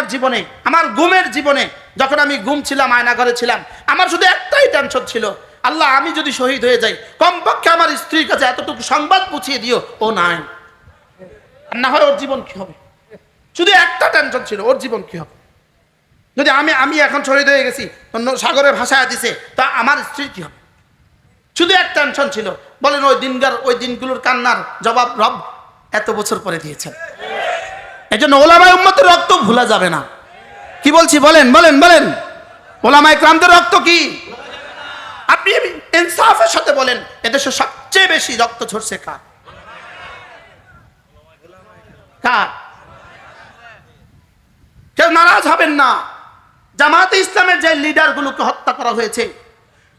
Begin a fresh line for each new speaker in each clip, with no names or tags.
আপনার জীবনে, আমার ঘুমের জীবনে, যখন আমি ঘুম ছিলাম, আয়না ঘরে ছিলাম, আমার শুধু একটাই টেনশন ছিল, আল্লাহ আমি যদি শহীদ হয়ে যাই, কমপক্ষে আমার স্ত্রীর কাছে এতটুকু সংবাদ পৌঁছিয়ে দিও, ও নাই। না হয় ওর জীবন কি হবে? শুধু একটা টেনশন ছিল, ওর জীবন কি হবে? যদি আমি আমি এখন শহীদ হয়ে গেছি সাগরের ভাষায় দিছে, তা আমার স্ত্রীর কি হবে? শুধু এক টেনশন ছিল, বলেন ওই দিনকার, ওই দিনগুলোর কান্নার জবাব রব এত বছর পরে দিয়েছেন। এই জন্য ওলামায় উম্মতের রক্ত ভুলা যাবে না। কি বলছি? বলেন বলেন বলেন। ওলামায় ক্রান্তের রক্ত কি? আপনি ইনসাফের সাথে বলেন, এদেশে সবচেয়ে বেশি রক্ত ঝরছে কার? কার? কেউ নারাজ হবেন না। জামাতে ইসলামের যে লিডারগুলোকে হত্যা করা হয়েছে,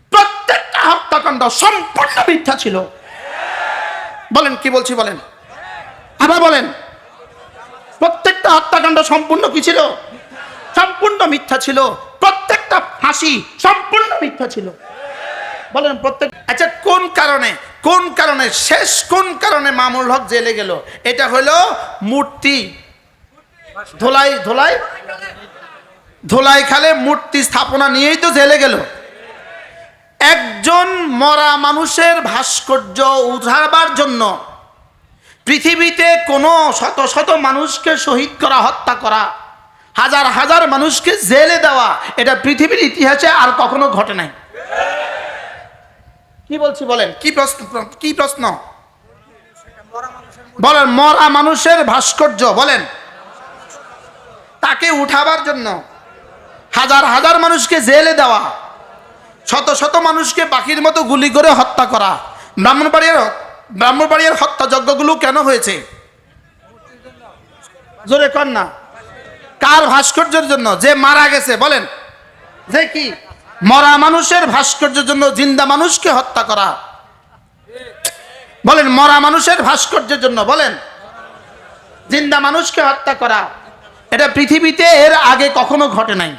প্রত্যেকটা হত্যাকাণ্ড সম্পূর্ণ মিথ্যা ছিল। বলেন, কি বলছি বলেন? আবার বলেন। প্রত্যেকটা হত্যাকাণ্ড সম্পূর্ণ কি ছিল? সম্পূর্ণ মিথ্যা ছিল। প্রত্যেকটা ফাঁসি সম্পূর্ণ মিথ্যা ছিল। বলেন প্রত্যেক আচ্ছা কোন কারণে? কোন কারণে? শেষ কোন কারণে মামুল হক জেলে গেল? এটা হলো মূর্তি। ধোলাই ধোলাই? ধোলাই খালে মূর্তি স্থাপনা নিয়েই তো জেলে গেল। একজন মরা মানুষের ভাস্কর্য উঠাবার জন্য পৃথিবীতে কোনো শত শত মানুষকে শহীদ করা, হত্যা করা, হাজার হাজার মানুষকে জেলে দেওয়া, এটা পৃথিবীর ইতিহাসে আর কখনো ঘটে নাই। কি বলছি বলেন? কি প্রশ্ন কি প্রশ্ন? বলেন, মরা মানুষের ভাস্কর্য, বলেন। তাকে উঠাবার জন্য হাজার হাজার মানুষকে জেলে দেওয়া, শত শত মানুষকে বাকির মতো গুলি করে হত্যা করা, ব্রাহ্মণবাড়িয়ার ব্রাহ্মণবাড়িয়ার হত্যাযজ্ঞগুলো কেন হয়েছে? জোরে কর না। কার ভাস্কর্যের জন্য? যে মারা গেছে বলেন। যে কি? মরা মানুষের ভাস্কর্যের জন্য জিন্দা মানুষকে হত্যা করা। বলেন মরা মানুষের ভাস্কর্যের জন্য বলেন। জিন্দা মানুষকে হত্যা করা। এটা পৃথিবীতে এর আগে কখনো ঘটে নাই।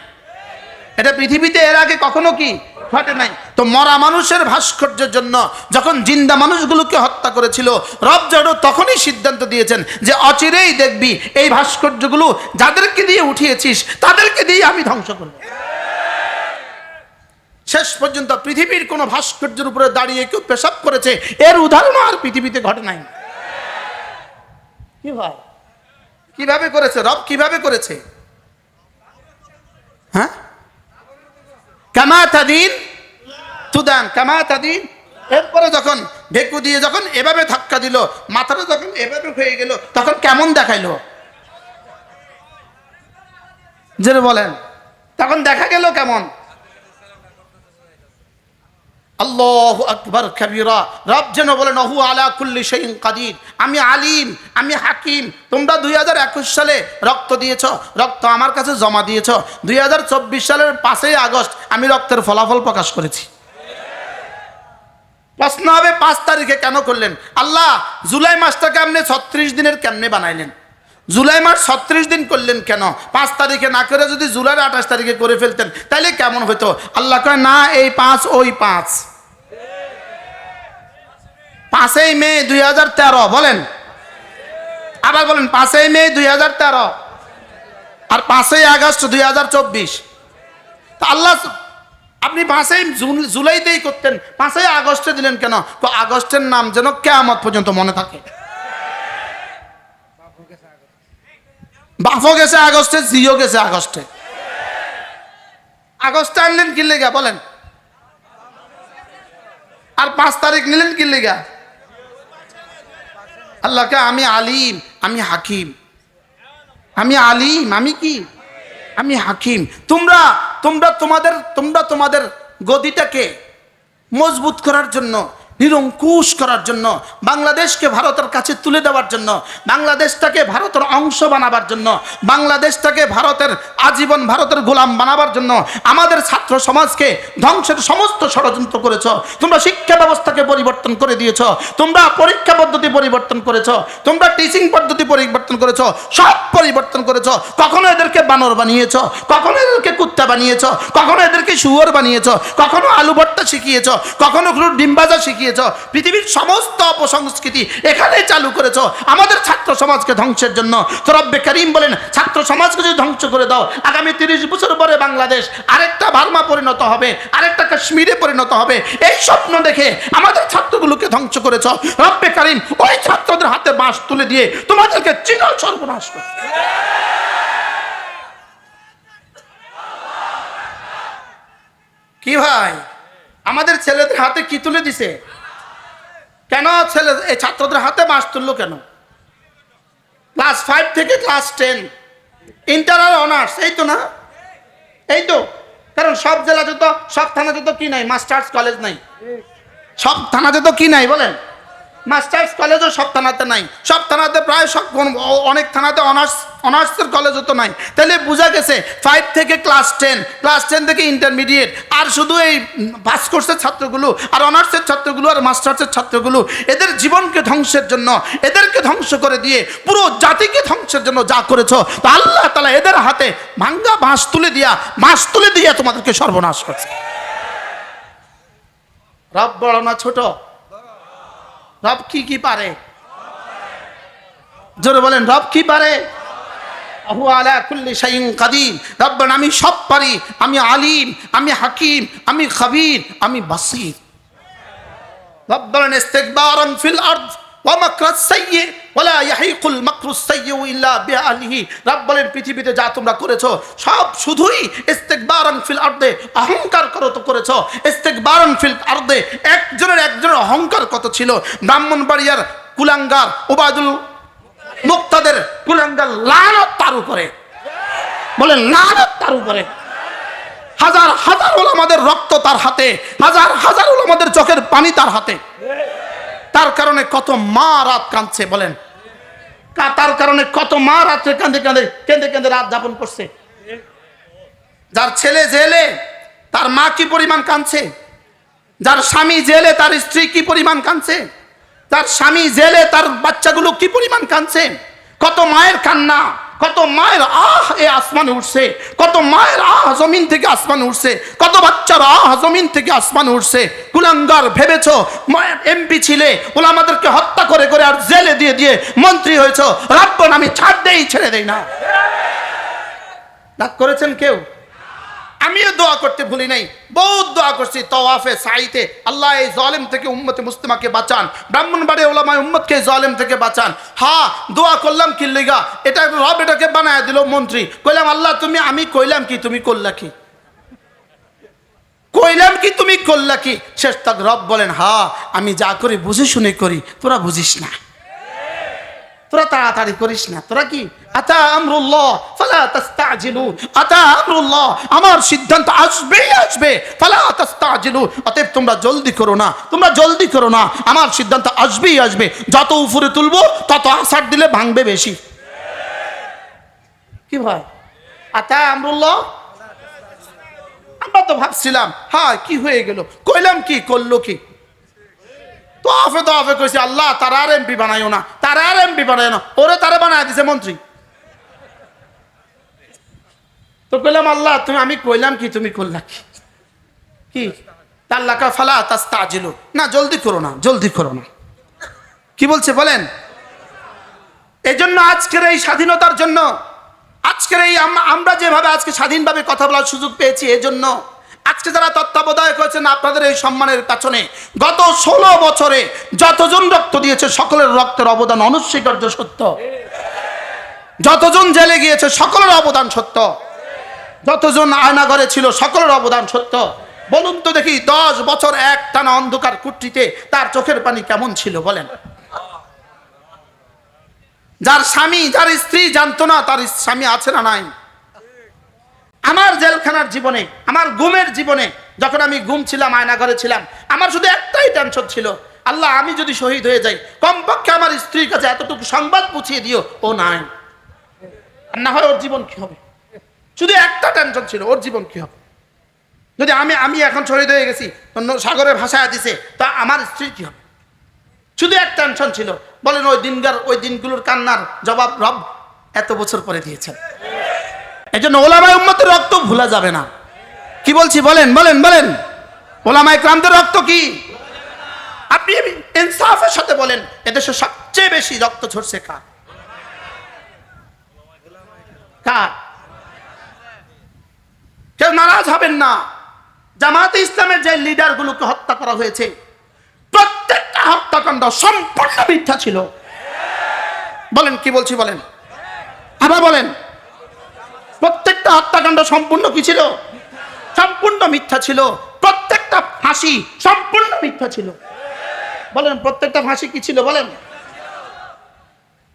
এটা পৃথিবীতে এর আগে কখনো কি? ঘটে নাই। তো মরা মানুষের ভাস্কর্যের জন্য যখন জিন্দা মানুষগুলোকে হত্যা করেছিল, রব যেন তখনই সিদ্ধান্ত দিয়েছেন যে অচিরেই দেখবি এই ভাস্কর্যগুলো যাদেরকে দিয়ে উঠিয়েছিস, তাদেরকে দিয়ে আমি ধ্বংস করব। শেষ পর্যন্ত পৃথিবীর কোনো ভাস্কর্যের উপরে দাঁড়িয়ে কেউ পেশাব করেছে, এর উদাহরণ আর পৃথিবীতে ঘটে নাই। কি ভাই? কীভাবে করেছে? রব কীভাবে করেছে? হ্যাঁ? কামা তাদিন তুদান, কামা তাদিন। এরপরে যখন ঢেকু দিয়ে যখন এভাবে ধাক্কা দিল, মাথাটা যখন এভাবে হয়ে গেল, তখন কেমন দেখাইলো? যেটা বলেন। তখন দেখা গেল কেমন? আল্লাহ আকবর কবিরা। রব যেন বলেন, অহু আলা কুল্লি সেইন কাদির। আমি আলিম, আমি হাকিম। তোমরা দুই হাজার একুশ সালে রক্ত দিয়েছ, রক্ত আমার কাছে জমা দিয়েছ। দুই হাজার চব্বিশ সালের পাঁচই আগস্ট আমি রক্তের ফলাফল প্রকাশ করেছি। প্রশ্ন হবে, পাঁচ তারিখে কেন করলেন? আল্লাহ, জুলাই মাসটাকে আপনি ছত্রিশ দিনের কেমনে বানাইলেন? জুলাই মাস ছত্রিশ দিন করলেন কেন? পাঁচ তারিখে না করে যদি জুলাই আঠাশ তারিখে করে ফেলতেন তাহলে কেমন হতো আল্লাহ কয়, না, এই পাঁচ, ওই পাঁচ। পাঁচই মে দুই হাজার তেরো, বলেন। আবার বলেন, পাঁচই মে দুই হাজার তেরো আর পাঁচই আগস্ট দুই হাজার চব্বিশ। তা আল্লাহ আপনি পাঁচই জুলাইতেই করতেন, পাঁচই আগস্টে দিলেন কেন? তো আগস্টের নাম যেন কেয়ামত পর্যন্ত মনে থাকে। বাফও গেছে আগস্টে জিও গেছে আগস্টে। আগস্টে আনলেন কি লেগা, বলেন? আর পাঁচ তারিখ নিলেন কি লেগা? আল্লাহকে আমি আলিম, আমি হাকিম। আমি আলিম, আমি কি? আমি হাকিম। তোমরা তোমরা তোমাদের তোমরা তোমাদের গদিটাকে মজবুত করার জন্য নিরঙ্কুশ করার জন্য, বাংলাদেশকে ভারতের কাছে তুলে দেওয়ার জন্য, বাংলাদেশটাকে ভারতের অংশ বানাবার জন্য, বাংলাদেশটাকে ভারতের আজীবন ভারতের গোলাম বানাবার জন্য আমাদের ছাত্র সমাজকে ধ্বংসের সমস্ত ষড়যন্ত্র করেছ। তোমরা শিক্ষা ব্যবস্থাকে পরিবর্তন করে দিয়েছ, তোমরা পরীক্ষা পদ্ধতি পরিবর্তন করেছ, তোমরা টিচিং পদ্ধতি পরিবর্তন করেছ, সব পরিবর্তন করেছ। কখনো এদেরকে বানর বানিয়েছ, কখনো এদেরকে কুত্তা বানিয়েছ, কখনো এদেরকে শুয়োর বানিয়েছ, কখনো আলু ভর্তা শিখিয়েছ, কখনো কোনো ডিমবাজা শিখিয়েছ পৃথিবীর সমস্ত অপসংস্কৃতি এখানে চালু করেছ। আমাদের ছাত্র সমাজকে ধ্বংসের জন্য তো রব্বে করিম বলেন, ছাত্র সমাজকে যদি ধ্বংস করে দাও, আগামী তিরিশ বছর পরে বাংলাদেশ আরেকটা ভার্মা পরিণত হবে, আরেকটা কাশ্মীরে পরিণত হবে। এই স্বপ্ন দেখে আমাদের ছাত্রগুলোকে ধ্বংস করেছ। রব্বে করিম ওই ছাত্রদের হাতে বাঁশ তুলে দিয়ে তোমাদেরকে চির সর্বনাশ করে। কি ভাই? আমাদের ছেলেদের হাতে কি তুলে দিছে? কেন ছেলে এই ছাত্রদের হাতে মাস তুললো কেন? ক্লাস ফাইভ থেকে ক্লাস টেন ইন্টার আর অনার্স এই তো না? এই তো? কারণ সব জেলাতে তো সব থানাতে তো কি নাই? মাস্টার্স কলেজ নাই। সব থানাতে তো কি নাই বলেন? মাস্টার্স কলেজও সব থানাতে নাই। সব থানাতে প্রায় সব অনেক থানাতে অনার্স, অনার্সের কলেজও তো নাই। তাহলে বোঝা গেছে ফাইভ থেকে ক্লাস টেন ক্লাস টেন থেকে ইন্টারমিডিয়েট আর শুধু এই পাস কোর্সের ছাত্রগুলো, আর অনার্সের ছাত্রগুলো, আর মাস্টার্সের ছাত্রগুলো, এদের জীবনকে ধ্বংসের জন্য, এদেরকে ধ্বংস করে দিয়ে পুরো জাতিকে ধ্বংসের জন্য যা করেছ, তা আল্লাহ তালা এদের হাতে ভাঙ্গা বাঁশ তুলে দিয়া, বাঁশ তুলে দিয়া তোমাদেরকে সর্বনাশ করছে। রব বড় না ছোট? রব কি কি পারে? জোরে বলেন, রব কি পারে? রব্বান, আমি সব পারি। আমি আলিম, আমি হাকিম, আমি খাবির, আমি বাসির। রব বলেন ইস্তিকবারান ফিল আরদ। বলেন, পৃথিবীতে যা তোমরা করেছ, সব শুধুই ইস্তিকবারান ফিল আরদে, অহংকার করো তো করেছ। ইস্তিকবারান ফিল আরদে, একজনের একজনের অহংকার কত ছিল? ব্রাহ্মণবাড়িয়ার কুলাঙ্গার ওবায়দুল মুক্তাদের কুলাঙ্গার লানত তার উপরে। বলেন, লানত তার উপরে। হাজার হাজার আমাদের রক্ত তার হাতে, হাজার হাজার আমাদের চোখের পানি তার হাতে। তার কারণে কত মা রাত কাঁদছে, বলেন। তার কারণে কত মা রাত্রে কাঁদে কাঁদে, কেঁদে কেঁদে রাত যাপন করছে। যার ছেলে জেলে, তার মা কি পরিমাণ কাঁদছে? যার স্বামী জেলে, তার স্ত্রী কি পরিমাণ কাঁদছে? তার স্বামী জেলে, তার বাচ্চাগুলো কি পরিমাণ কাঁদছে? কত মায়ের কান্না। কত মায়ের আহ এ আসমানে উঠছে কত মায়ের আহ জমিন থেকে আসমানে উঠছে কত বাচ্চার আহ জমিন থেকে আসমানে উঠছে কুলাঙ্গার ভেবেছ এমপি ছিলে ওলা আমাদেরকে হত্যা করে করে আর জেলে দিয়ে দিয়ে মন্ত্রী হয়েছ রাব্বন আমি ছাড় দেই ছেড়ে দেই না ডাক করেছেন কেউ আমিও দোয়া করতে ভুলি নাই। বহুত দোয়া করছি তওয়াফে সাইতে আল্লাহ এই জলেম থেকে উম্মতে মুস্তিমাকে বাঁচান। ব্রাহ্মণবাড়ি ওলামায় উম্মতকে জলেম থেকে বাঁচান। হা, দোয়া করলাম কি লিগা? এটা রব এটাকে বানায় দিল মন্ত্রী। কইলাম, আল্লাহ, তুমি, আমি কইলাম কি, তুমি করলা কি? কইলাম কি, তুমি করলা কি? শেষ তাক রব বলেন, হা, আমি যা করি বুঝে শুনে করি, তোরা বুঝিস না। তোরা তাড়াতাড়ি করিস না। তোরা কি? আতা আমরুল্লাহ, ফালা তাস্তাজিলু আতা আমরুল্লাহ, আমার সিদ্ধান্ত আসবেই আসবে। ফালা তাস্তাজিলু অতএব তোমরা জলদি করো না। তোমরা জলদি করো না। আমার সিদ্ধান্ত আসবেই আসবে। যত উপরে তুলবো, তত আসার দিলে ভাঙবে বেশি। কি ভাই আতা আমরুল্লাহ? আমরা তো ভাবছিলাম হ্যাঁ কি হয়ে গেল? কইলাম কি, করল কি? তো আফে তো আফে কইছে, আল্লাহ, তার আর এমপি বানাইও না, তার আর এমপি বানাইও না, ওরে তারে বানায় দিছে মন্ত্রী। তো কইলাম, আল্লাহ, তুমি, আমি কইলাম কি, তুমি করলা কি? কি? তাল্লাকা ফালা তাস্তাজিলু। না, জলদি করো না, জলদি করো না। কি বলছে বলেন? এই জন্য আজকের এই স্বাধীনতার জন্য, আজকের এই আমরা যেভাবে আজকে স্বাধীনভাবে কথা বলার সুযোগ পেয়েছি, এজন্য জন্য আজকে যারা তত্ত্বাবধায়ক হয়েছেন, আপনাদের এই সম্মানের পেছনে গত ষোলো বছরে যতজন রক্ত দিয়েছে, সকলের রক্তের অবদান অনস্বীকার্য সত্য। যতজন জেলে গিয়েছে, সকলের অবদান সত্য। যতজন আয়নাঘরে ছিল, সকলের অবদান সত্য। বলুন তো দেখি, দশ বছর এক টানা অন্ধকার কুট্টিতে তার চোখের পানি কেমন ছিল, বলেন। যার স্বামী, যার স্ত্রী জানতো না তার স্বামী আছে না নাই। আমার জেলখানার জীবনে, আমার গুমের জীবনে, যখন আমি গুম ছিলাম আয়না আয়নাঘরে ছিলাম, আমার শুধু একটাই টেনশন ছিল, আল্লাহ আমি যদি শহীদ হয়ে যাই, কমপক্ষে আমার স্ত্রীর কাছে এতটুকু সংবাদ পুছিয়ে দিও, ও নাই। না হয় ওর জীবন কি হবে? শুধু একটা টেনশন ছিল, ওর জীবন কি হবে? যদি আমি আমি এখন শহীদ হয়ে গেছি সাগরের ভাষায় দিছে, তা আমার স্ত্রীর কি হবে? শুধু এক টেনশন ছিল, বলেন ওই দিনকার, ওই দিনগুলোর কান্নার জবাব রব এত বছর পরে দিয়েছেন। এই জন্য ওলামায় উম্মতের রক্ত ভুলা যাবে না। কি বলছি? বলেন বলেন বলেন। ওলামায় ক্রান্তের রক্ত কি? আপনি ইনসাফের সাথে বলেন, এদেশে সবচেয়ে বেশি রক্ত ঝরছে কার? কার? কেউ নারাজ হবেন না। জামাতে ইসলামের যে লিডারগুলোকে হত্যা করা হয়েছে, প্রত্যেকটা হত্যাকাণ্ড সম্পূর্ণ মিথ্যা ছিল। বলেন, কি বলছি বলেন? আবার বলেন। প্রত্যেকটা হত্যাকাণ্ড সম্পূর্ণ কি ছিল? সম্পূর্ণ মিথ্যা ছিল। প্রত্যেকটা ফাঁসি সম্পূর্ণ মিথ্যা ছিল। বলেন, প্রত্যেকটা ফাঁসি কি ছিল বলেন?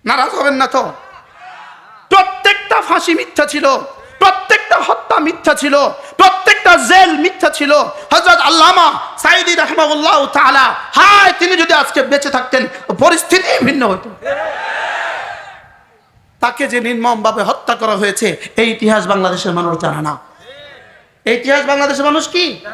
নারাজ হবেন না তো? প্রত্যেকটা ফাঁসি মিথ্যা ছিল। প্রত্যেকটা হত্যা মিথ্যা ছিল। প্রত্যেকটা জেল মিথ্যা ছিল। হযরত আল্লামা সাইদি রাহমাহুল্লাহ তাআলা, হায়, তিনি যদি আজকে বেঁচে থাকতেন, পরিস্থিতি ভিন্ন হতো। তাকে যে নির্মমভাবে হত্যা করা হয়েছে, এই ইতিহাস বাংলাদেশের মানুষ জানে না। এই ইতিহাস বাংলাদেশের মানুষ কি?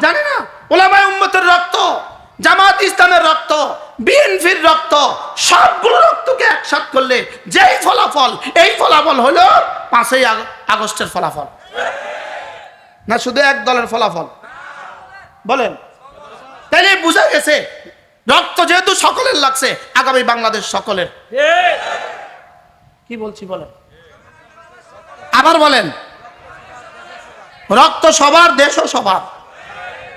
জানে না। ওলামায় উম্মতের রক্ত জামাত ইসলামের রক্ত, বিএনপির রক্ত, সবগুলো রক্তকে একসাথ করলে যেই ফলাফল, এই ফলাফল হলো পাঁচই আগ- আগস্টের ফলাফল। না, শুধু এক দলের ফলাফল? বলেন। তাইলে বোঝা গেছে, রক্ত যেহেতু সকলের লাগছে, আগামী বাংলাদেশ সকলের। কি বলছি বলেন? আবার বলেন। রক্ত সবার, দেশও সবার।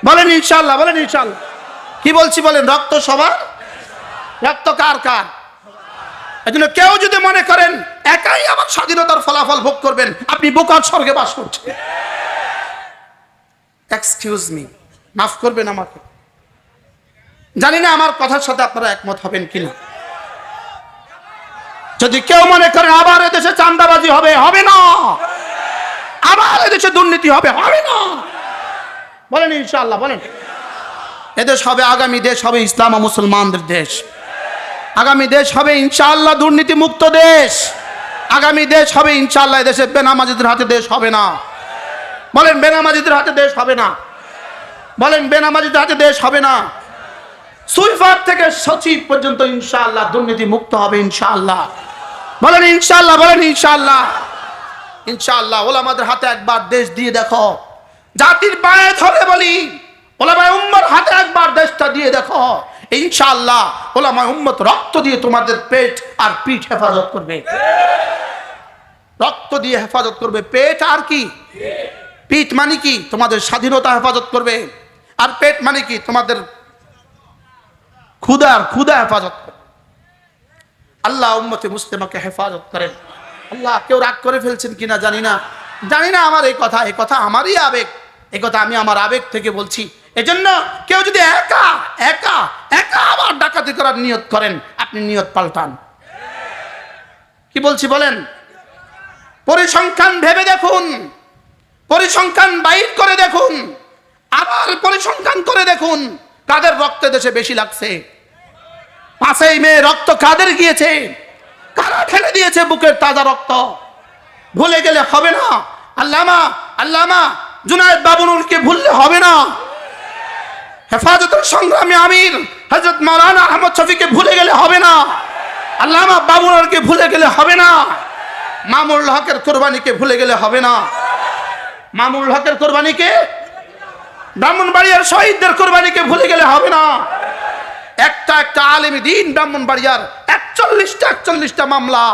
বলেন ইনশাল্লাহ বলেন ইনশাল্লাহ। কি বলছি বলেন, রক্ত সবার? রক্ত কার কার? এই কেউ যদি মনে করেন, একাই আমার স্বাধীনতার ফলাফল ভোগ করবেন, আপনি বোকার স্বর্গে বাস করছেন। এক্সকিউজ মি মাফ করবেন আমাকে। জানি না আমার কথার সাথে আপনারা একমত হবেন কিনা। যদি কেউ মনে করেন আবার এদেশে চান্দাবাজি হবে হবে না। আবার এদেশে দুর্নীতি হবে হবে না। বলেন ইনশাআল্লাহ, বলেন। এদেশ হবে আগামী দেশ, হবে ইসলাম মুসলমানদের দেশ। আগামী দেশ হবে ইনশাআল্লাহ দুর্নীতি মুক্ত দেশ। আগামী দেশ হবে ইনশাআল্লাহ এদেশে বেনামাজিদের হাতে দেশ হবে না। বলেন বেনামাজিদের হাতে দেশ হবে না। বলেন বেনামাজিদের হাতে দেশ হবে না। সুইফার থেকে সচিব পর্যন্ত ইনশাআল্লাহ দুর্নীতি মুক্ত হবে ইনশাআল্লাহ। বলেন ইনশাল্লাহ বলেন ইনশাল্লাহ ইনশাআল্লাহ, ওলামাদের হাতে একবার দেশ দিয়ে দেখো। জাতির পায়ে ধরে বলি, ওলামায় উম্মর হাতে একবার দেশটা দিয়ে দেখো। ইনশাআল্লাহ, ওলামায় উম্মত রক্ত দিয়ে তোমাদের পেট আর পিঠ হেফাজত করবে। রক্ত দিয়ে হেফাজত করবে, পেট আর কি? পিঠ মানে কি? তোমাদের স্বাধীনতা হেফাজত করবে। আর পেট মানে কি? তোমাদের ক্ষুদার ক্ষুদা হেফাজত করে আল্লাহ উম্মতে মুসলিমাকে হেফাজত করেন। আল্লাহ কেউ রাগ করে ফেলছেন কিনা জানি না। জানি না আমার এই কথা এই কথা আমারই আবেগ। এই কথা আমি আমার আবেগ থেকে বলছি। এজন্য কেউ যদি একা একা একা আবার ডাকাতি করার নিয়ত করেন, আপনি নিয়ত পাল্টান। কি বলছি বলেন? পরিসংখ্যান ভেবে দেখুন। পরিসংখ্যান বাইর করে দেখুন। আবার পরিসংখ্যান করে দেখুন। কাদের রক্তে দেশে বেশি লাগছে? পাঁচই মেয়ে রক্ত কাদের গিয়েছে? কারা ঠেলে দিয়েছে বুকের তাজা রক্ত? ভুলে গেলে হবে না। আল্লামা আল্লামা, জুনায়দ বাবুনুরকে ভুললে হবে না। হেফাজতের সংগ্রামী আমির হজরত মাওলানা আহমদ শফিকে ভুলে গেলে হবে না। আল্লামা বাবুনুরকে ভুলে গেলে হবে না। মামুল হকের কোরবানিকে ভুলে গেলে হবে না। মামুল হকের কোরবানিকে ব্রাহ্মণবাড়িয়ার শহীদদের কোরবানিকে ভুলে গেলে হবে না। একটা একটা আলেমী দিন ব্রাহ্মণবাড়িয়ার একচল্লিশটা একচল্লিশটা মামলা।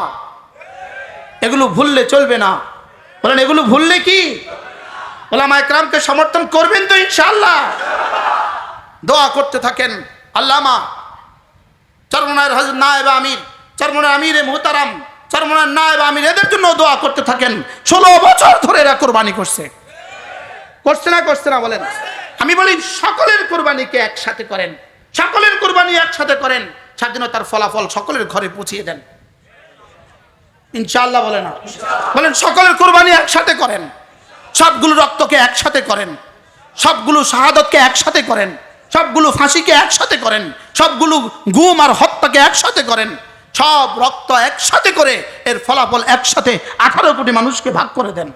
এগুলো ভুললে চলবে না। বলেন, এগুলো ভুললে কি? ওলামা একরামকে সমর্থন করবেন তো ইনশাল্লাহ দোয়া করতে থাকেন আল্লামা চরমনায়ের হজ নায়েব আমির চরমনার আমিরে মোহতারাম চরমনার নায়েব আমির, এদের জন্য দোয়া করতে থাকেন। ষোলো বছর ধরে এরা কোরবানি করছে। করছে না করছে না বলেন। আমি বলি, সকলের কোরবানিকে একসাথে করেন। সকলের কোরবানি একসাথে করেন স্বাধীনতার ফলাফল সকলের ঘরে পৌঁছিয়ে দেন। ইনশাল্লাহ বলে না? বলেন, সকলের কোরবানি একসাথে করেন, সবগুলো রক্তকে একসাথে করেন, সবগুলো শাহাদতকে একসাথে করেন, সবগুলো ফাঁসিকে একসাথে করেন, সবগুলো গুম আর হত্যাকে একসাথে করেন, সব রক্ত একসাথে করে এর ফলাফল একসাথে আঠারো কোটি মানুষকে ভাগ করে দেন।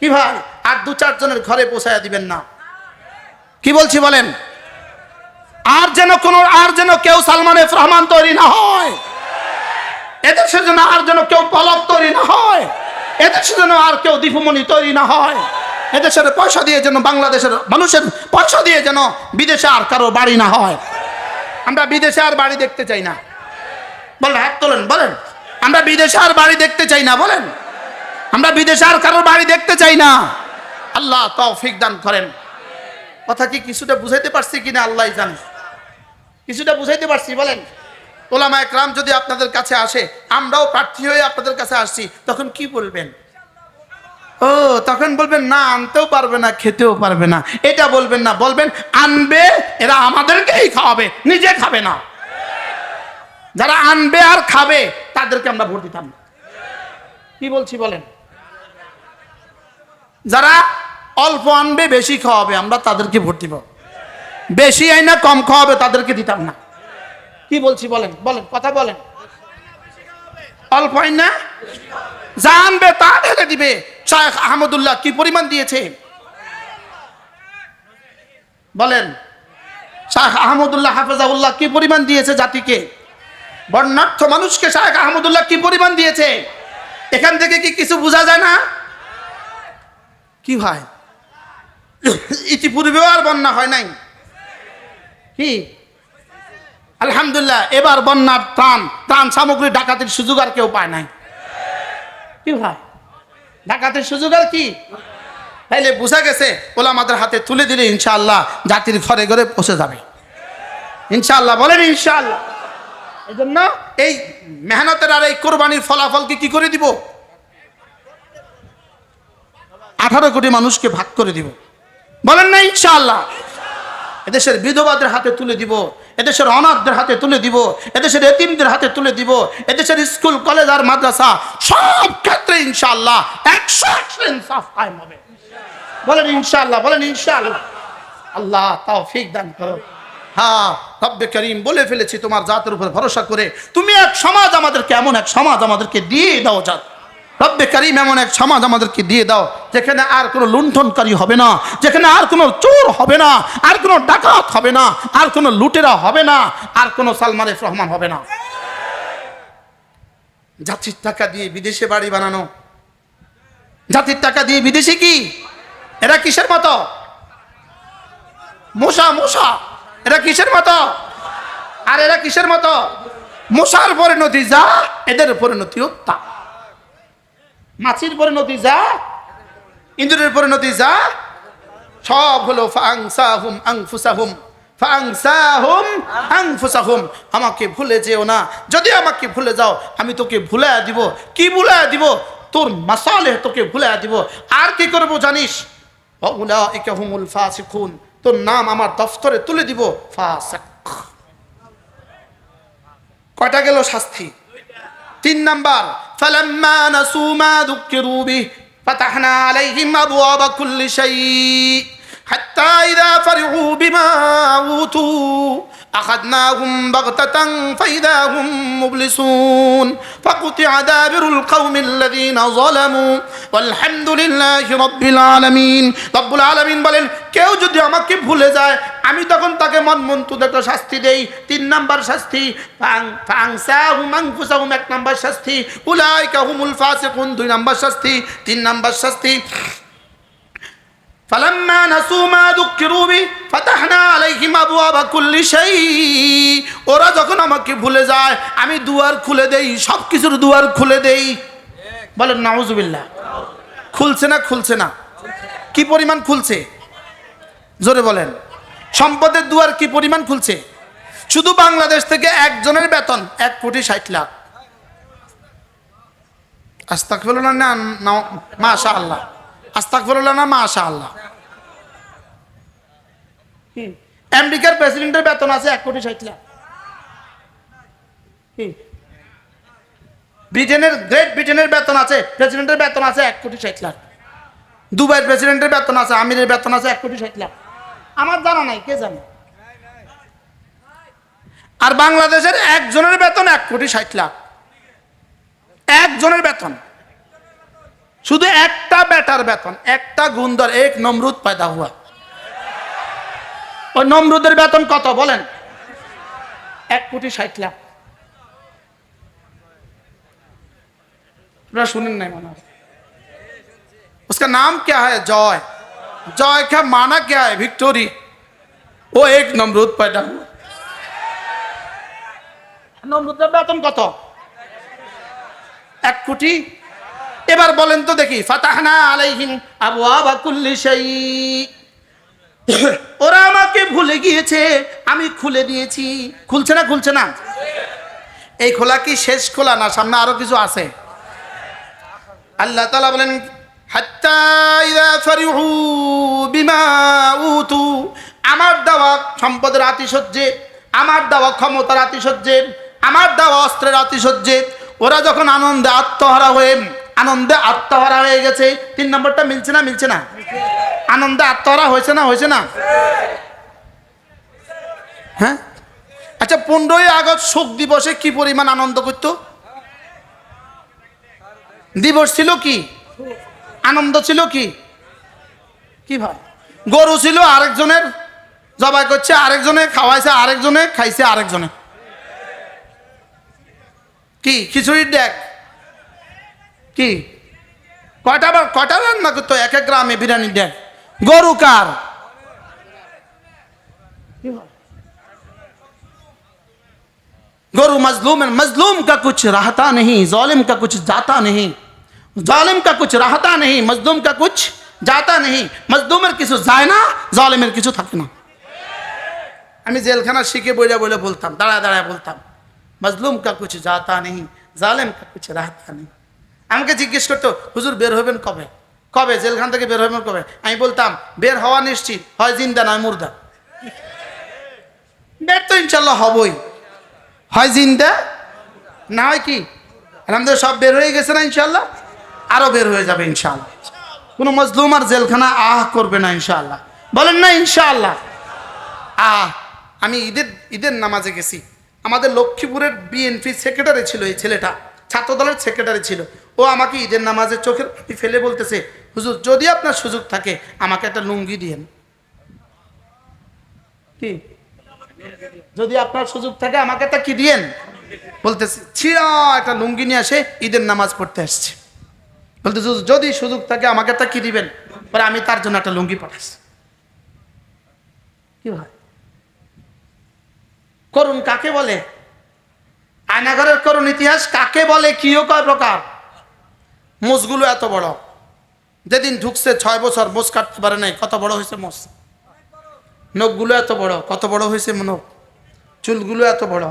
কি ভাই? আর দু চারজনের ঘরে পৌঁছায় দিবেন না। কি বলছি বলেন? আর যেন কোন, আর যেন কেউ সালমান এফ রহমান তৈরি না হয়। এদেশের জন্য আর যেন কেউ পলক তৈরি না হয়। এদেশে যেন আর কেউ দীপুমণি তৈরি না হয়। এদেশের পয়সা দিয়ে যেন বাংলাদেশের মানুষের পয়সা দিয়ে যেন বিদেশে আর কারও বাড়ি না হয়। আমরা বিদেশে আর বাড়ি দেখতে চাই না। বলেন হাত তোলেন, বলেন। আমরা বিদেশে আর বাড়ি দেখতে চাই না, বলেন। আমরা বিদেশে আর কারোর বাড়ি দেখতে চাই না। আল্লাহ তৌফিক দান করেন। কথা কি কিছুটা বুঝাইতে পারছি কিনা আল্লাহ জানে। কিছুটা বুঝাইতে পারছি, বলেন। ওলামা একরাম যদি আপনাদের কাছে আসে, আমরাও প্রার্থী হয়ে আপনাদের কাছে আসছি, তখন কি বলবেন? ও, তখন বলবেন, না, আনতেও পারবে না, খেতেও পারবে না। এটা বলবেন না, বলবেন, আনবে, এরা আমাদেরকেই খাওয়াবে, নিজে খাবে না। যারা আনবে আর খাবে, তাদেরকে আমরা ভোট দিতাম কি বলছি, বলেন? যারা অল্প আনবে, বেশি খাওয়াবে, আমরা তাদেরকে ভোট দিব। বেশি আইনা কম খাওয়াবে তাদেরকে দিতাম না। কি বলছি বলেন বলেন, কথা বলেন। অল্প আইনা? জানবে, তা ঢেলে দিবে। শায়েখ আহমদুল্লাহ কি পরিমাণ দিয়েছে? বলেন শাহ আহমদুল্লাহ হাফেজাউল্লাহ কি পরিমাণ দিয়েছে জাতিকে? বর্ণার্থ মানুষকে শাহেখ আহমদুল্লাহ কি পরিমাণ দিয়েছে? এখান থেকে কি কিছু বোঝা যায় না? কি ভাই? ইতিপূর্বেও আর বন্যা হয় নাই। কি? আলহামদুলিল্লাহ, এবার বন্যার ত্রাণ ত্রাণ সামগ্রী ডাকাতির সুযোগ আর কেউ পায় নাই। কি ভাই? ডাকাতির সুযোগ আর কি? তাইলে বোঝা গেছে ওলা আমাদের হাতে তুলে দিলে ইনশাআল্লাহ জাতির ঘরে ঘরে পৌঁছে যাবে। ইনশাআল্লাহ, বলেন ইনশাআল্লাহ। এই জন্য এই মেহনতের আর এই কোরবানির ফলাফলকে কি করে দিব? আঠারো কোটি মানুষকে ভাগ করে দিব। বলেন না ইনশাআল্লাহ। এদেশের বিধবাদের হাতে তুলে দিব, এদেশের অনাথদের হাতে তুলে দিব, এদেশের এতিমদের হাতে তুলে দিব, এদেশের স্কুল, কলেজ আর মাদ্রাসা, সব ক্ষেত্রে ইনশাআল্লাহ একশো ইনসাফ কায়েম হবে। বলেন ইনশাআল্লাহ বলেন ইনশাআল্লাহ। আল্লাহ তাও ফিক দান করো হ্যাঁ রব্বে করিম বলে ফেলেছি তোমার জাতের উপর ভরসা করে। তুমি এক সমাজ আমাদেরকে, এমন এক সমাজ আমাদেরকে দিয়ে দাও জাত। রব্বে করিম এমন এক সমাজ আমাদেরকে দিয়ে দাও, যেখানে আর কোনো লুণ্ঠনকারী হবে না, যেখানে আর কোনো চোর হবে না, আর কোনো ডাকাত হবে না, আর কোনো লুটেরা হবে না, আর কোনো সালমান রহমান হবে না। জাতির টাকা দিয়ে বিদেশে বাড়ি বানানো। জাতির টাকা দিয়ে বিদেশে কি? এরা কিসের মতো? মশা মশা। এরা কিসের মতো? আর এরা কিসের মতো? মশার পরিণতি যা, এদের পরিণতি তা। মাছির পরিণতি যা ইন্দুরের পরিণতি যা সব হলো আমাকে ভুলে যেও না, যদি আমাকে ভুলে যাও, আমি তোকে ভুলে দিব। কি ভুলে দিব? তোর মাসালে তোকে ভুলে দিব। আর কি করব জানিস? ফাসিকুন। তোর নাম আমার দফতরে তুলে দিব। ফাসিক। কয়টা গেল শাস্তি? তিন নাম্বার ফালাম্মা নাসু মা যুকিরু বিহ ফাতাহনা আলাইহিম আবওয়াবা কুল্লি শাই হাত্তা ইযা ফারিহু বিমা উতু أخذناهم بغتة فإذا هم مبلسون فقطع دابر القوم الذين ظلموا والحمد لله رب العالمين رب العالمين বলেন কেউ যদি আমাকে ভুলে যায় আমি তখন তাকে মন মন্তুদ একটা শাস্তি দেই তিন নাম্বার শাস্তি ফাং- ফাংসাহুম আনফুসাহুম এক নাম্বার শাস্তি উলাইকা হুমুল ফাসিকুন দুই নাম্বার শাস্তি তিন নাম্বার শাস্তি فلما نسوا ما ذكروا به فتحنا عليهم ابواب كل شيء ওরা যখন আমাকে ভুলে যায় আমি দুয়ার খুলে দেই সব কিছুর দুয়ার খুলে দেই বলেন নাউজুবিল্লাহ খুলছে না খুলছে না কি পরিমাণ খুলছে জোরে বলেন সম্পদের দুয়ার কি পরিমাণ খুলছে শুধু বাংলাদেশ থেকে একজনের বেতন এক কোটি ষাট লাখ আস্তাক ফেলো না না মাশা আল্লাহ আস্তাক ফেলো না মাশা আল্লাহ আমেরিকার প্রেসিডেন্টের বেতন আছে এক কোটি ষাট লাখ? ব্রিটেনের, গ্রেট ব্রিটেনের বেতন আছে, প্রেসিডেন্টের বেতন আছে এক কোটি ষাট লাখ। দুবাইয়ের প্রেসিডেন্টের বেতন আছে, আমিরের বেতন আছে এক কোটি ষাট লাখ। আমার জানা নাই, কে জানে? আর বাংলাদেশের একজনের বেতন এক কোটি ষাট লাখ। একজনের বেতন। শুধু একটা বেটার বেতন একটা গুন্দর এক নমরুদ পয়দা হুয়া ওই নমরুদের বেতন কত বলেন এক কোটি ষাট লাখ আপনারা শুনেন নাই মনে হয় इसका नाम क्या है जॉय जॉय का माना क्या है विक्टोरी वो एक नमरूद पैदा हुआ নমরুদের বেতন কত এক কোটি এবার বলেন তো দেখি ফাতাহনা আলাইহিম আবওয়াবা কুল্লি শাই। ওরা আমাকে ভুলে গিয়েছে আমি খুলে দিয়েছি খুলছে না খুলছে না? এই খোলা কি শেষ খোলা না সামনে আরও কিছু আছে? আল্লাহ তাআলা বলেন আমার দেওয়া সম্পদের আতিশয্যে আমার দেওয়া ক্ষমতার আতিশয্যে আমার দেওয়া অস্ত্রের আতিশয্যে ওরা যখন আনন্দে আত্মহারা হয়ে আনন্দে আত্মহারা হয়ে গেছে। তিন নম্বরটা মিলছে না মিলছে না? আনন্দে আত্মহারা হয়েছে না হয়েছে না? হ্যাঁ? আচ্ছা পনেরোই আগস্ট শোক দিবসে কি পরিমাণ আনন্দ করতো? দিবস ছিল কি? আনন্দ ছিল কি? কি ভাই গরু ছিল আরেকজনের, জবাই করছে আরেকজনে, খাওয়াইছে আরেকজনে, খাইছে আরেকজনে। কি? খিচুড়ির ডেক কি কয়টা বার কয়টা রান্না করতো এক এক গ্রামে বিরিয়ানির ডেক গরু কার गरु मजलूम है मजलूम का कुछ रहता नहीं जालिम का कुछ जाता नहीं जालिम का कुछ रहता नहीं मजलूम का कुछ जाता नहीं মজলুমের কিছু যায় না জালেমের কিছু থাকে না আমি জেলখানা শিখে বইলে বলে বলতাম দাঁড়ায় দাঁড়ায় বলতাম মজলুম কা কুছ যাতা নেই জালেম কা কুছ রাহতা নেই আমাকে জিজ্ঞেস করতো, হুজুর, বের হবেন কবে? কবে? জেলখান থেকে বের হবেন কবে? আমি বলতাম, বের হওয়া নিশ্চিত, হয় জিন্দা নয় মুর্দা। বের তো ইনশাল্লাহ হবই। হয় জিন্দা, না হয় কি? আমাদের সব বের হয়ে গেছে না ইনশাল্লাহ আরও বের হয়ে যাবে ইনশাল্লাহ কোনো মজলুম আর জেলখানা আহ করবে না ইনশাল্লাহ বলেন না ইনশাল্লাহ আহ, আমি ঈদের ঈদের নামাজে গেছি। আমাদের লক্ষ্মীপুরের বিএনপি সেক্রেটারি ছিল এই ছেলেটা। ছাত্রদলের সেক্রেটারি ছিল। ও আমাকে ঈদের নামাজে চোখের ফেলে বলতেছে, হুজুর, যদি আপনার সুযোগ থাকে, আমাকে একটা লুঙ্গি দিয়েন। কি? যদি আপনার সুযোগ থাকে, আমাকে একটা কি দিয়েন? বলতেছে ছিয়া একটা লুঙ্গি নিয়ে আসে ঈদের নামাজ পড়তে আসছে। বলতে যদি সুযোগ থাকে, আমাকে একটা কি দিবেন? পরে আমি তার জন্য একটা লুঙ্গি পাঠাচ্ছি। কি হয় করুন কাকে বলে? আয়নাঘরের করুণ ইতিহাস কাকে বলে, কিও কয় প্রকার? মোষগুলো এত বড়। যেদিন ঢুকছে ছয় বছর, মোষ কাটতে পারে নাই, কত বড় হয়েছে মোষ? নখগুলো এত বড়, কত বড় হয়েছে নখ? চুলগুলো এত বড়।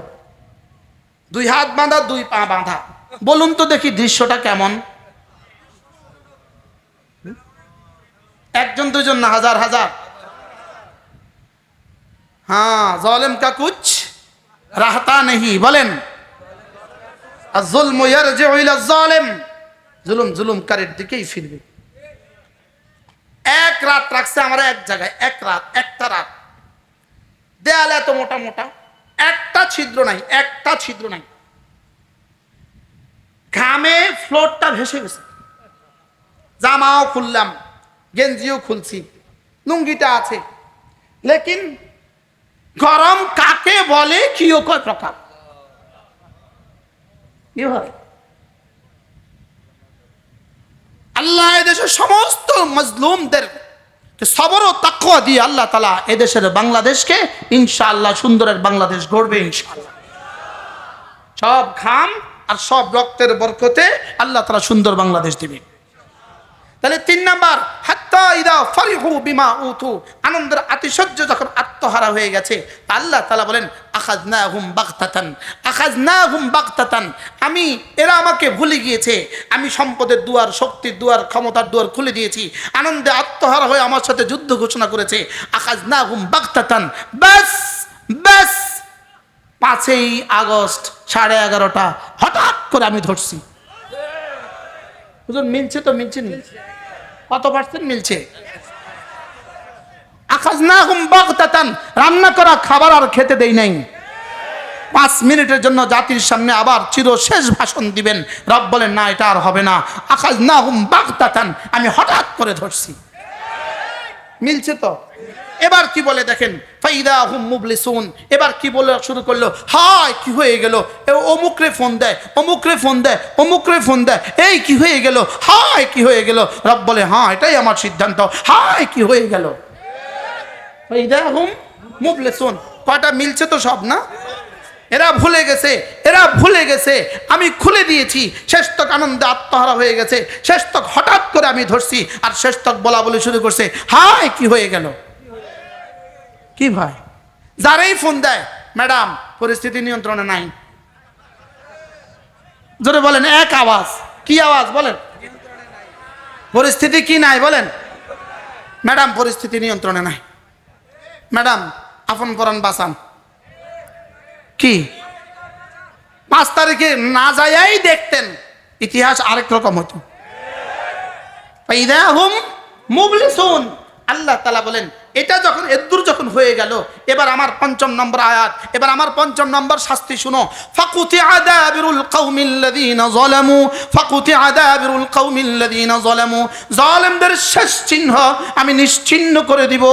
দুই হাত বাঁধা, দুই পা বাঁধা। বলুন তো দেখি দৃশ্যটা কেমন? একজন দুজন না, হাজার হাজার? হ্যাঁ জলেম কা কুছ রাহতা নেহি, বলেন। আর জুলম ইয়ারজি ইলা জালেম। জুলুম জুলুমকারীর দিকেই ফিরবে। এক রাত রাখছে আমরা এক জায়গায়, এক রাত, একটা রাত। মোটা মোটা, একটা ছিদ্র নাই, একটা ছিদ্র নাই। ঘামে ফ্লোরটা ভেসে গেছে। জামাও খুললাম, গেঞ্জিও খুলছি, লুঙ্গিটা আছে। লেকিন গরম কাকে বলে কি ও কয় প্রকার? হয় আল্লাহ এদেশের সমস্ত মজলুমদের সবরও ও তাকুয়া দিয়ে আল্লাহ তালা এদেশের বাংলাদেশকে ইনশাআল্লাহ সুন্দরের বাংলাদেশ গড়বে ইনশাআল্লাহ। সব ঘাম আর সব রক্তের বরকতে আল্লাহ তালা সুন্দর বাংলাদেশ দিবে তাহলে তিন নাম্বার, হাত্তা ইদা ফারিহু বিমা উতু। আনন্দের আতিশয্য যখন আত্মহারা হয়ে গেছে, আল্লাহ তালা বলেন আখাজ না হুম বাগতাতান আখাজ না হুম বাগতাতান। আমি, এরা আমাকে ভুলে গিয়েছে, আমি সম্পদের দুয়ার, শক্তির দুয়ার, ক্ষমতার দুয়ার খুলে দিয়েছি, আনন্দে আত্মহারা হয়ে আমার সাথে যুদ্ধ ঘোষণা করেছে আখাজ না হুম বাগতাতান। ব্যাস ব্যাস, পাঁচই আগস্ট সাড়ে এগারোটা, হঠাৎ করে আমি ধরছি। হুজুর মিলছে তো মিলছে নি? কত পার্সেন্ট মিলছে? রান্না করা খাবার আর খেতে দেই নাই। পাঁচ মিনিটের জন্য জাতির সামনে আবার চির শেষ ভাষণ দিবেন। রব বলেন, না, এটা আর হবে না। আকাশ না হুম বাগতাতান, আমি হঠাৎ করে ধরছি। মিলছে তো? এবার কি বলে দেখেন? ফাইদা হুম মুবলিসুন। এবার কি বলে শুরু করল? হায়, কি হয়ে গেল? অমুকরে ফোন দেয়, অমুকরে ফোন দেয়, অমুকরে ফোন দেয়। এই কি হয়ে গেল? হায়, কি হয়ে গেল? রব বলে হ্যাঁ এটাই আমার সিদ্ধান্ত। হায়, কি হয়ে গেল? ফাইদা হুম মুবলিসুন। কয়টা মিলছে তো সব, না? এরা ভুলে গেছে, এরা ভুলে গেছে। আমি খুলে দিয়েছি। শেষ তক আনন্দে আত্মহারা হয়ে গেছে। শেষ তক হঠাৎ করে আমি ধরছি। আর শেষ তক বলা বলে শুরু করছে, হায়, কি হয়ে গেল? কি ভাই? যারাই ফোন দেয় ম্যাডাম পরিস্থিতি নিয়ন্ত্রণে নাই। জোরে বলেন, এক আওয়াজ। কি আওয়াজ, বলেন। পরিস্থিতি কি নাই, বলেন। ম্যাডাম পরিস্থিতি নিয়ন্ত্রণে নাই। ম্যাডাম আপন পরান বাঁচান। কি? পাঁচ তারিখে না যাইয়াই দেখতেন, ইতিহাস আরেক রকম হতো। হুম আল্লাহ তালা বলেন এটা যখন এদ্দুর যখন হয়ে গেল, এবার আমার পঞ্চম নম্বর আয়াত, এবার আমার পঞ্চম নম্বর শাস্তি শুনো। ফাকুতি আদাবিরুল কৌমিল্লাযীনা যালামু ফাকুতি আদাবিরুল কৌমিল্লাযীনা যালামু। জালেমদের শেষ চিহ্ন আমি নিশ্চিহ্ন করে দিব।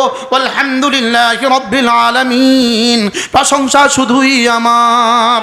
আলহামদুলিল্লাহি রাব্বিল আলামিন। প্রশংসা শুধুই আমার।